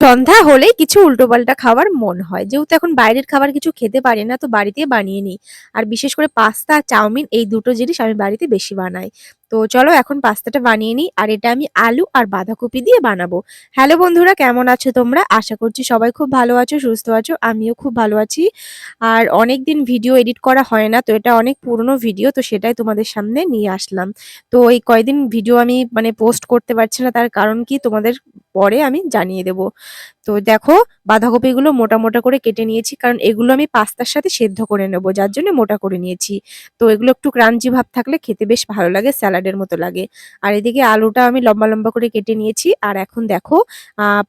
সন্ধ্যা হলে কিছু উল্টোপাল্টা খাবার মন হয়। যেহেতু এখন বাইরের খাবার কিছু খেতে পারি না, তো বাড়িতে বানিয়ে নিই। আর বিশেষ করে পাস্তা, চাউমিন এই দুটো জিনিস আমি বাড়িতে বেশি বানাই। তো চলো এখন পাস্তাটা বানিয়ে নিই, আর এটা আমি আলু আর বাঁধাকপি দিয়ে বানাবো। হ্যালো বন্ধুরা, কেমন আছো তোমরা? আশা করছি সবাই খুব ভালো আছো, সুস্থ আছো, আমিও খুব ভালো আছি। আর অনেক দিন ভিডিও এডিট করা হয় না, তো এটা অনেক পুরনো ভিডিও, তো সেটাই তোমাদের সামনে নিয়ে আসলাম। তো এই কয়দিন ভিডিও আমি মানে পোস্ট করতে পারছি না, তার কারণ কি তোমাদের পরে আমি জানিয়ে দেব। তো দেখো বাঁধাকপিগুলো মোটা মোটা করে কেটে নিয়েছি, কারণ এগুলো আমি পাস্তার সাথে সেদ্ধ করে নেব, যার জন্য মোটা করে নিয়েছি। তো এগুলো একটু ক্রাঞ্চি ভাব থাকলে খেতে বেশ ভালো লাগে, স্যালাডের মতো লাগে। আর এদিকে আলুটা আমি লম্বা লম্বা করে কেটে নিয়েছি, আর এখন দেখো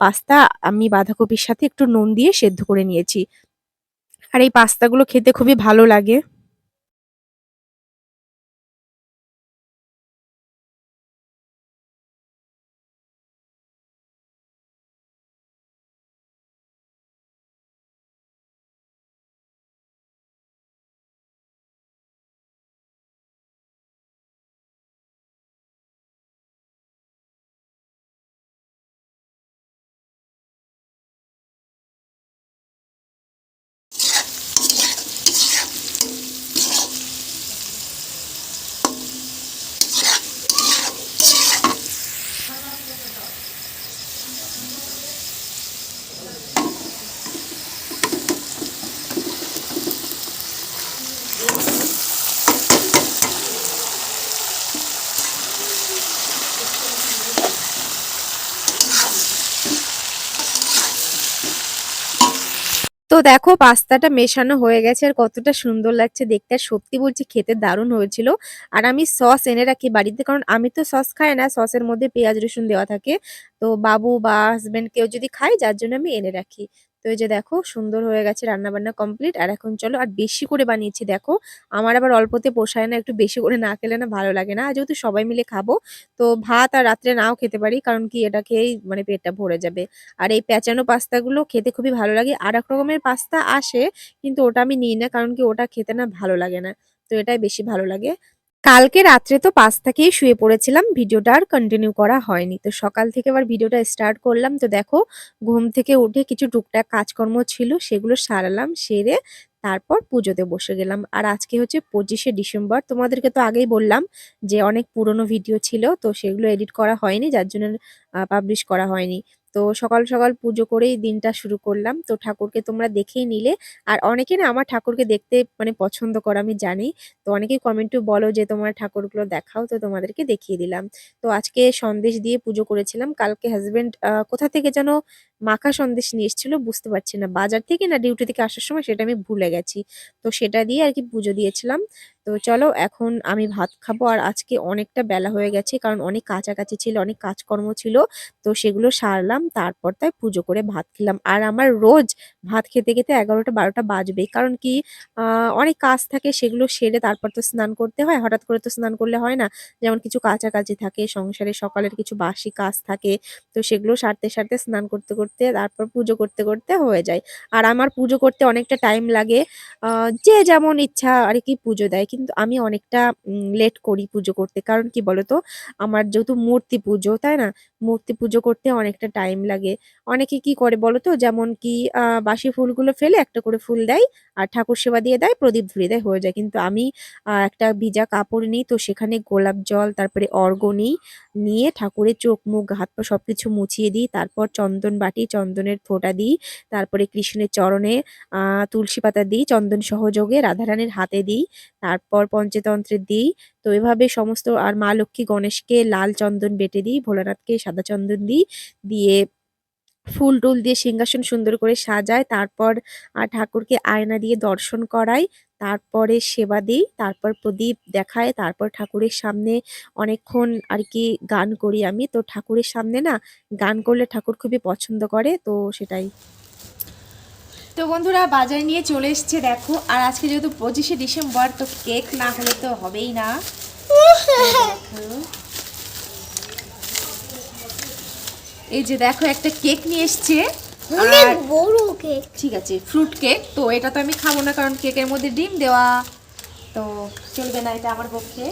পাস্তা আমি বাঁধাকপির সাথে একটু নুন দিয়ে সেদ্ধ করে নিয়েছি। আর এই পাস্তাগুলো খেতে খুবই ভালো লাগে। দেখো, পাস্তাটা মেশানো হয়ে গেছে আর কতটা সুন্দর লাগছে দেখতে। আর সত্যি বলছি, খেতে দারুণ হয়েছিল। আর আমি সস এনে রাখি বাড়িতে, কারণ আমি তো সস খাই না, সসের মধ্যে পেঁয়াজ রসুন দেওয়া থাকে। তো বাবু বা হাজবেন্ড কেউ যদি খায়, যার জন্য আমি এনে রাখি। তো এই যে দেখো, সুন্দর হয়ে গেছে রান্না বান্না কমপ্লিট আর এখন চলো আর বেশি করে বানিয়েছি, দেখো। আমার আবার অল্পতে পোষায় না, একটু বেশি করে না খেলে না ভালো লাগে না। আর যেহেতু সবাই মিলে খাব, তো ভাত আর রাত্রে নাও খেতে পারি, কারণ কি এটা খেয়েই মানে পেটটা ভরে যাবে। আর এই প্যাঁচানো পাস্তাগুলো খেতে খুবই ভালো লাগে। আর এক রকমের পাস্তা আসে, কিন্তু ওটা আমি নিই না, কারণ কি ওটা খেতে না ভালো লাগে না। তো এটাই বেশি ভালো লাগে। কালকে রাত্রে তো পাস্তা খেয়ে শুয়ে পড়েছিলাম, ভিডিওটা আর কন্টিনিউ করা হয়নি। তো সকাল থেকে আবার ভিডিওটা স্টার্ট করলাম। তো দেখো, ঘুম থেকে উঠে কিছু টুকটাক কাজকর্ম ছিল, সেগুলো সারালাম, সেরে তারপর পুজোতে বসে গেলাম। আর আজকে হচ্ছে পঁচিশে ডিসেম্বর। তোমাদেরকে তো আগেই বললাম যে অনেক পুরনো ভিডিও ছিল, তো সেগুলো এডিট করা হয়নি, যার জন্য পাবলিশ করা হয়নি। তো সকাল সকাল পুজো করেই দিনটা শুরু করলাম। তো ঠাকুরকে তোমরা দেখেই নিলে। আর অনেকে না আমার ঠাকুরকে দেখতে মানে পছন্দ করো, আমি জানি। তো অনেকেই কমেন্টে বলো যে, তোমার ঠাকুরগুলো দেখাও, তো তোমাদেরকে দেখিয়ে দিলাম। তো আজকে সন্দেশ দিয়ে পুজো করেছিলাম। কালকে হাজব্যান্ড কোথা থেকে যেন মাখা সন্দেশ নিয়ে এসেছিল, বুঝতে পারছি না বাজার থেকে না ডিউটি থেকে আসার সময় সেটা আমি ভুলে গেছি। তো সেটা দিয়ে আর কি পুজো দিয়েছিলাম। তো চলো এখন আমি ভাত খাব আর আজকে অনেকটা বেলা হয়ে গেছে কারণ অনেক কাছাকাছি ছিল, অনেক কাজকর্ম ছিল। তো সেগুলো সারলাম, তারপর তাই পুজো করে ভাত খেলাম। আর আমার রোজ ভাত খেতে খেতে এগারোটা বারোটা বাজবে কারণ কি অনেক কাজ থাকে সেগুলো সেরে তারপর তো স্নান করতে হয়। হঠাৎ করে তো স্নান করলে হয় না। যেমন কিছু কাছাকাছি থাকে, সংসারে সকালের কিছু বাসি কাজ থাকে, তো সেগুলো সারতে সারতে স্নান করতে করতে তারপর পুজো করতে করতে হয়ে যায়। আর আমার পুজো করতে অনেকটা টাইম লাগে। যে যেমন ইচ্ছা আর কি পুজো দেয়। কিন্তু আমি অনেকটা লেট করি পুজো করতে। কারণ কি বলতো? আমার যেহেতু মূর্তি পুজো, তাই না? মূর্তি পুজো করতে অনেকটা টাইম লাগে। অনেকে কি করে বলতো? যেমন কি বাসি ফুলগুলো ফেলে একটা করে ফুল দেয় আর ঠাকুর সেবা দিয়ে দেয়, প্রদীপ ধরিয়ে দেয়, হয়ে যায়। কিন্তু আমি একটা ভিজা কাপড় নিই, তো সেখানে গোলাপ জল, তারপরে অর্ঘ্য নিই নিয়ে ঠাকুরের চোখ, মুখ হাত পা সবকিছু মুছিয়ে দিই। তারপর চন্দন বাটি চন্দনের ফোঁটা দিই, তারপরে কৃষ্ণের চরণে তুলসী পাতা দিই, চন্দন সহযোগে রাধারানীর হাতে দিই, তারপর পঞ্চতন্ত্রে দিই। তো এভাবে সমস্ত, আর মা লক্ষ্মী গণেশকে লাল চন্দন বেটে দিই, ভোলানাথকে সাদা চন্দন দিই, দিয়ে ফুল টুল দিয়ে সিংহাসন সুন্দর করে সাজায় তারপর ঠাকুরকে আয়না দিয়ে দর্শন করাই তারপরে সেবা দিই তারপর প্রদীপ দেখায় তারপর ঠাকুরের সামনে অনেকক্ষণ আর কি গান করি আমি। তো ঠাকুরের সামনে না গান করলে ঠাকুর খুবই পছন্দ করে তো সেটাই। তো বন্ধুরা বাজারে নিয়ে চলে এসছে দেখো আর আজকে যেহেতু পঁচিশে ডিসেম্বর তো কেক না হলে তো হবেই না দেখো। এই যে দেখো একটা কেক নিয়ে এসছে। অনেক বড় কেক। ঠিক আছে ফ্রুট কেক তো এটা তো আমি খাব না কারণ কেকের মধ্যে ডিম দেওয়া। তো চলবে না এটা আমার পক্ষে।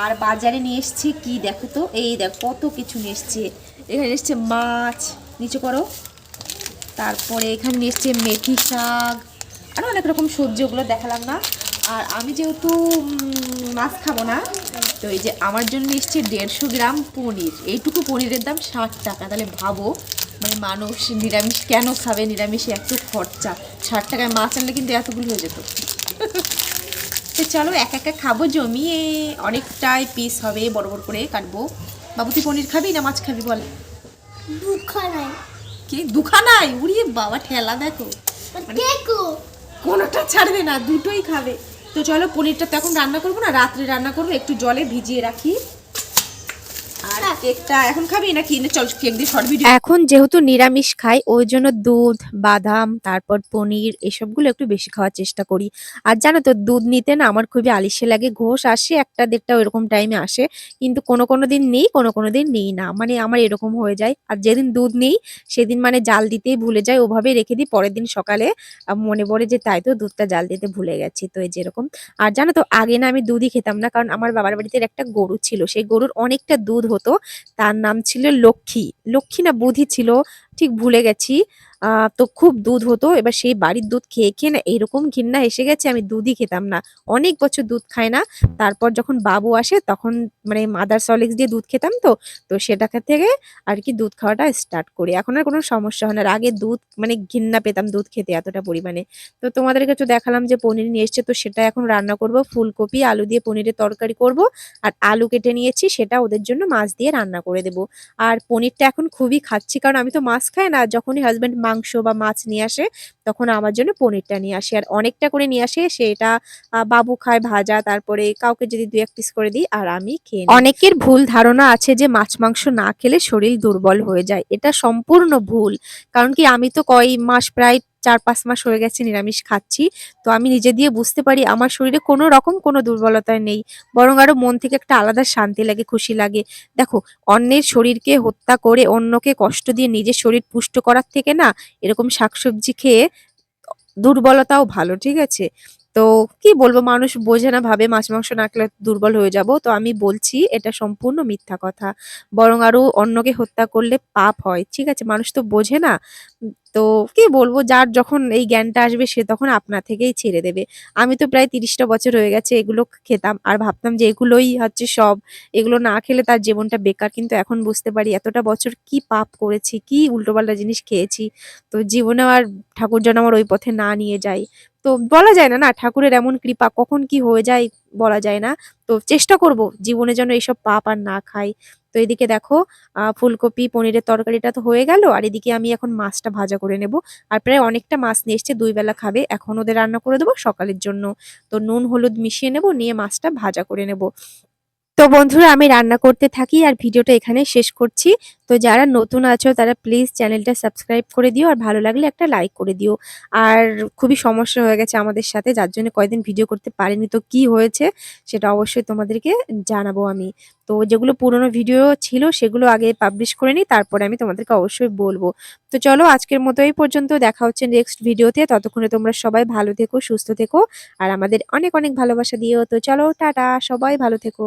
আর বাজারে নিয়ে এসছি কি দেখো তো? এই দেখো কত কিছু নিয়ে এসছে। এখানে এসছে মাছ নিচে করো। তারপরে এখানে নিয়ে এসছে মেথি শাক। আরও অনেক রকম সবজি ওগুলো দেখালাম না। আর আমি যেহেতু মাছ খাব না তো এই যে আমার জন্য এসছে দেড়শো গ্রাম পনির। এইটুকু পনিরের দাম ষাট টাকা। তাহলে ভাবো মানে মানুষ নিরামিষ কেন খাবে? নিরামিষে এত খরচা। ষাট টাকায় মাছ আনলে কিন্তু এতগুলো হয়ে যেত। তো চলো এক একা খাব জমিয়ে অনেকটাই পিস হবে বড় বড় করে কাটবো। বাবু তুই পনির খাবি না মাছ খাবি বল? দুখানায় কি? দুখানাই? উড়িয়ে বাবা ঠেলা দেখো। দেখো কোনোটা ছাড়বে না দুটোই খাবে। তো চলো পনিরটা তো এখন রান্না করব না, রাত্রে রান্না করব, একটু জলে ভিজিয়ে রাখি। এখন খাবি না এখন যেহেতু নিরামিষ খাই, ওই জন্য দুধ, বাদাম, তারপর পনির এসবগুলো একটু বেশি খাওয়ার চেষ্টা করি। আর জানো তো, দুধ নিতে না আমার খুবই আলিশে লাগে, ঘোষ আসে, একটা দেড়টা ওইরকম টাইমে আসে। কিন্তু কোনো কোনো দিন নেই, কোনো কোনো দিন নেই না মানে আমার এরকম হয়ে যায়। আর যেদিন দুধ নেই, সেদিন মানে জাল দিতেই ভুলে যায় ওভাবে রেখে দিই। পরের দিন সকালে মনে পড়ে যে তাই তো দুধটা জাল দিতে ভুলে গেছি, তো এই যেরকম আর জানো তো, আগে না আমি দুধই খেতাম না, কারণ আমার বাবার বাড়িতে একটা গরু ছিল, সেই গরুর অনেকটা দুধ হতো। তার নাম ছিল লক্ষ্মী। লক্ষ্মী না বুধি ছিল ঠিক ভুলে গেছি। তো খুব দুধ হতো, এবার সেই বাড়ির দুধ খেয়ে খেয়ে না এরকম ঘৃণা এসে গেছে, আমি দুধই খেতাম না। অনেক বছর দুধ খাই না, তারপর যখন বাবু আসে তখন মানে মাদার সলিক্স দিয়ে দুধ খেতাম তো তো সেটাকে থেকে আর কি দুধ খাওয়াটা স্টার্ট করি। এখন আর কোনো সমস্যা হয় না আগে দুধ মানে ঘৃণা পেতাম দুধ খেতে এতটা পরিমাণে। তো তোমাদেরকে একটু দেখালাম যে পনির নিয়ে এসছে, তো সেটা এখন রান্না করব, ফুলকপি, আলু দিয়ে পনিরের তরকারি করব, আর আলু কেটে নিয়েছি, সেটা ওদের জন্য মাছ দিয়ে রান্না করে দেব। আর পনিরটা এখন খুবই খাচ্ছি, কারণ আমি তো মাছ খাই না। যখনই হাজব্যান্ড মাংস বা মাছ নিয়ে আসে, তখন আমার জন্য পনিরটা নিয়ে আসে। আর অনেকটা করে নিয়ে আসে, সেটা বাবু খায় ভাজা, তারপরে কাউকে যদি দু এক পিস করে দিই, আর আমি খেয়ে অনেকের ভুল ধারণা আছে যে, মাছ মাংস না খেলে শরীর দুর্বল হয়ে যায়। এটা সম্পূর্ণ ভুল। কারণ কি, আমি তো কয় মাস প্রায় চার পাঁচ মাস হয়ে গেছে নিরামিষ খাচ্ছি। তো আমি নিজে দিয়ে বুঝতে পারি আমার শরীরে কোনো রকম কোনো দুর্বলতা নেই। বরং আরও মন থেকে একটা আলাদা শান্তি লাগে, খুশি লাগে। দেখো, অন্যের শরীরকে হত্যা করে অন্যকে কষ্ট দিয়ে নিজের শরীর পুষ্ট করার থেকে না এরকম শাকসবজি খেয়ে দুর্বলতাও ভালো, ঠিক আছে? তো কি বলব, মানুষ বোঝে না ভাবে মাছ, মাংস না খেলে দুর্বল হয়ে যাব। তো আমি বলছি, এটা সম্পূর্ণ মিথ্যা কথা। বরং আরও অন্যকে হত্যা করলে পাপ হয়, ঠিক আছে? মানুষ তো বোঝে না। তো কি বলব, যার যখন এই জ্ঞানটা আসবে, সে তখন আপনা থেকেই ছেড়ে দেবে। আমি তো প্রায় তিরিশটা বছর হয়ে গেছে এগুলো খেতাম আর ভাবতাম যে এগুলোই হচ্ছে সব। এগুলো না খেলে তার জীবনটা বেকার। কিন্তু এখন বুঝতে পারি এতটা বছর কি পাপ করেছি, কি উল্টোপাল্টা জিনিস খেয়েছি। তো জীবনে আর ঠাকুর যেন আমার ওই পথে না নিয়ে যায়। তো বলা যায় না না ঠাকুরের এমন কৃপা কখন কি হয়ে যায় বলা যায় না। তো চেষ্টা করব জীবনে যেন এইসব পাপ আর না খাই। তো এদিকে দেখো ফুলকপি, পনিরের তরকারিটা তো হয়ে গেল, আর এদিকে আমি এখন মাছটা ভাজা করে নেব। আর প্রায় অনেকটা মাছ নিয়ে এসছে, দুই বেলা খাবে। এখন ওদের রান্না করে দেবো সকালের জন্য। তো নুন, হলুদ মিশিয়ে নেব, নিয়ে মাছটা ভাজা করে নেব। তো বন্ধুরা, আমি রান্না করতে থাকি আর ভিডিওটা এখানে শেষ করছি। তো যারা নতুন আছো, তারা প্লিজ চ্যানেলটা সাবস্ক্রাইব করে দিও আর ভালো লাগলে একটা লাইক করে দিও। আর খুবই সমস্যা হয়ে গেছে আমাদের সাথে, যার জন্য কয়দিন ভিডিও করতে পারিনি। তো কি হয়েছে সেটা অবশ্যই তোমাদেরকে জানাব আমি। তো যেগুলো পুরনো ভিডিও ছিল, সেগুলো আগে পাবলিশ করে নিই, তারপরে আমি তোমাদেরকে অবশ্যই বলব। তো চলো, আজকের মতো এই পর্যন্ত। দেখা হচ্ছে নেক্সট ভিডিওতে ততক্ষণে তোমরা সবাই ভালো থেকো, সুস্থ থেকো, আর আমাদের অনেক অনেক ভালোবাসা দিও। তো চলো, টাটা, সবাই ভালো থেকো।